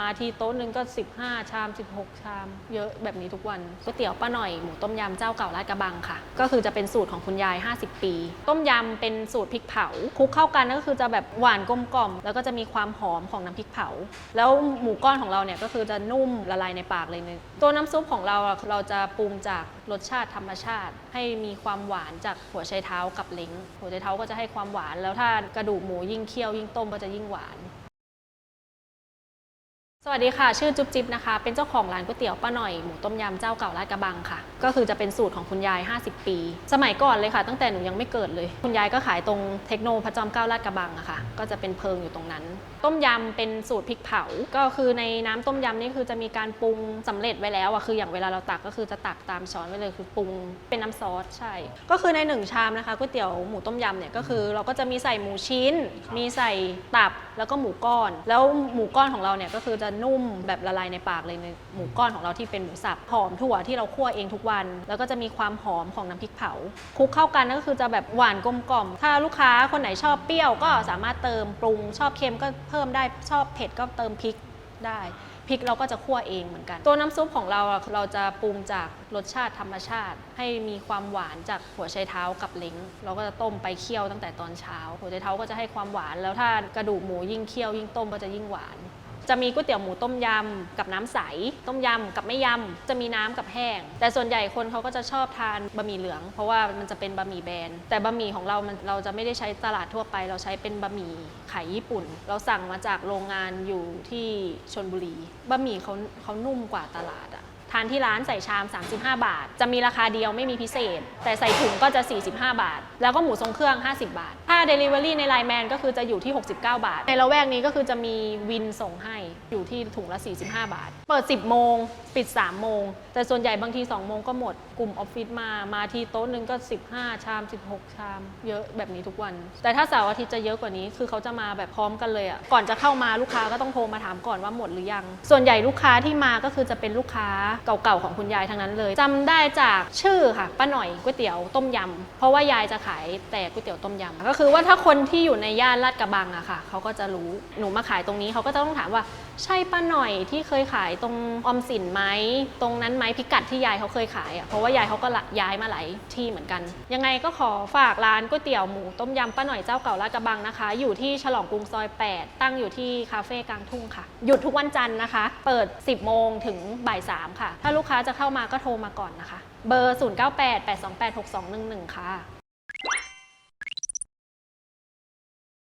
มาทีโต๊ะหนึ่งก็ 15 ชาม 16 ชาม เยอะแบบนี้ทุกวันก๋วยเตี๋ยวป้าหน่อยหมูต้มยำเจ้าเก่าลาดกระบังค่ะ ก็คือจะเป็นสูตรของคุณยาย 50 ปี ต้มยำเป็นสูตรพริกเผาคลุกเข้ากันก็คือจะแบบหวานกลมกล่อม แล้วก็จะมีความหอมของน้ำพริกเผา แล้วหมูก้อนของเราเนี่ยก็คือจะนุ่มละลายในปากเลยเนยตัวน้ำซุปของเราเราจะปรุงจากรสชาติธรรมชาติ ให้มีความหวานจากหัวไชเท้ากับเล้งหัวไชเท้าก็จะให้ความหวาน แล้วถ้ากระดูกหมูยิ่งเคี่ยวยิ่งต้มก็จะยิ่งหวาน สวัสดีค่ะ ชื่อจุ๊บจิ๊บนะคะ เป็นเจ้าของร้านก๋วยเตี๋ยวป้าหน่อยหมูต้มยำเจ้าเก่าลาดกระบังค่ะ ก็คือจะเป็นสูตรของคุณยาย 50 ปี สมัยก่อนเลยค่ะ ตั้งแต่หนูยังไม่เกิดเลย คุณยายก็ขายตรงเทคโนพระจอมเกล้าลาดกระบังอะค่ะ ก็จะเป็นเพิงอยู่ตรงนั้น ต้มยำเป็นสูตรพริกเผา ก็คือในน้ำต้มยำนี่คือจะมีการปรุงสำเร็จไว้แล้วอะคืออย่างเวลาเราตักก็คือจะตักตามช้อนไว้เลยคือปรุงเป็นน้ำซอสใช่ ก็คือในหนึ่งชามนะคะก๋วยเตี๋ยวหมูต้มยำเนี่ยก็คือเราก็จะมีใส่หมูชิ้น มีใส่ตับแล้วก็หมูก้อน แล้วหมูก้อนของเราเนี่ยก็คือจะนุ่มแบบละลายในปากเลยในหมูก้อนของเราที่เป็นหมูสับหอมถั่วที่เราคั่วเองทุกวัน แล้วก็จะมีความหอมของน้ำพริกเผาคลุกเข้ากันก็คือจะแบบหวานกลมกล่อม ถ้าลูกค้าคนไหนชอบเปรี้ยวก็สามารถเติมปรุง ชอบเค็มก็เพิ่มได้ชอบเผ็ดก็เติมพริกได้พริกเราก็จะคั่วเองเหมือนกัน ตัวน้ำซุปของเราเราจะปรุงจากรสชาติธรรมชาติ ให้มีความหวานจากหัวไชเท้ากับเล้งเราก็จะต้มไปเคี่ยวตั้งแต่ตอนเช้า หัวไชเท้าก็จะให้ความหวาน แล้วถ้ากระดูกหมูยิ่งเคี่ยวยิ่งต้มก็จะยิ่งหวาน จะมีก๋วยเตี๋ยวหมูต้มยำกับน้ำใส ต้มยำกับไม่ยำจะมีน้ำกับแห้ง แต่ส่วนใหญ่คนเขาก็จะชอบทานบะหมี่เหลือง เพราะว่ามันจะเป็นบะหมี่แบนแต่บะหมี่ของเรามันเราจะไม่ได้ใช้ตลาดทั่วไป เราใช้เป็นบะหมี่ไข่ญี่ปุ่น เราสั่งมาจากโรงงานอยู่ที่ชนบุรีบะหมี่เขาเขานุ่มกว่าตลาดอะทานที่ร้านใส่ชาม 35 บาท จะมีราคาเดียวไม่มีพิเศษ แต่ใส่ถุงก็จะ 45 บาท แล้วก็หมูทรงเครื่อง 50 บาทถ้า Delivery ในไลน์แมนก็คือจะอยู่ที่ 69 บาท ในละแวกนี้ก็คือจะมีวินส่งให้อยู่ที่ถุงละ 45 บาท เปิด 10 โมง ปิด 3 โมง แต่ส่วนใหญ่บางที 2 โมงก็หมด กลุ่มออฟฟิศมา มาทีโต๊ะหนึ่งก็ 15 ชาม 16 ชาม เยอะแบบนี้ทุกวัน แต่ถ้าเสาร์อาทิตย์จะเยอะกว่านี้ คือเขาจะมาแบบพร้อมกันเลยอะก่อนจะเข้ามาลูกค้าก็ต้องโทรมาถามก่อนว่าหมดหรือยัง ส่วนใหญ่ลูกค้าที่มาก็คือจะเป็นลูกค้าเก่าๆของคุณยายทั้งนั้นเลยจำได้จากชื่อค่ะป้าหน่อยก๋วยเตี๋ยวต้มยำเพราะว่ายายจะขายแต่ก๋วยเตี๋ยวต้มยำก็คือว่าถ้าคนที่อยู่ในย่านลาดกระบังอะค่ะเขาก็จะรู้หนูมาขายตรงนี้เขาก็จะต้องถามว่า ใช่ป้าหน่อยที่เคยขายตรงออมสินไหมตรงนั้นไหมพิกัดที่ยายเขาเคยขายอะเพราะว่ายายเขาก็ละย้ายมาหลายที่เหมือนกัน ยังไงก็ขอฝากร้านก๋วยเตี๋ยวหมูต้มยำป้าหน่อยเจ้าเก่าลาดกระบังนะคะ อยู่ที่ฉลองกรุงซอย 8 ตั้งอยู่ที่คาเฟ่กลางทุ่งค่ะ หยุดทุกวันจันทร์นะคะ เปิด 10 โมงถึงบ่าย3ค่ะ ถ้าลูกค้าจะเข้ามาก็โทรมาก่อนนะคะ เบอร์ 0988286211 ค่ะ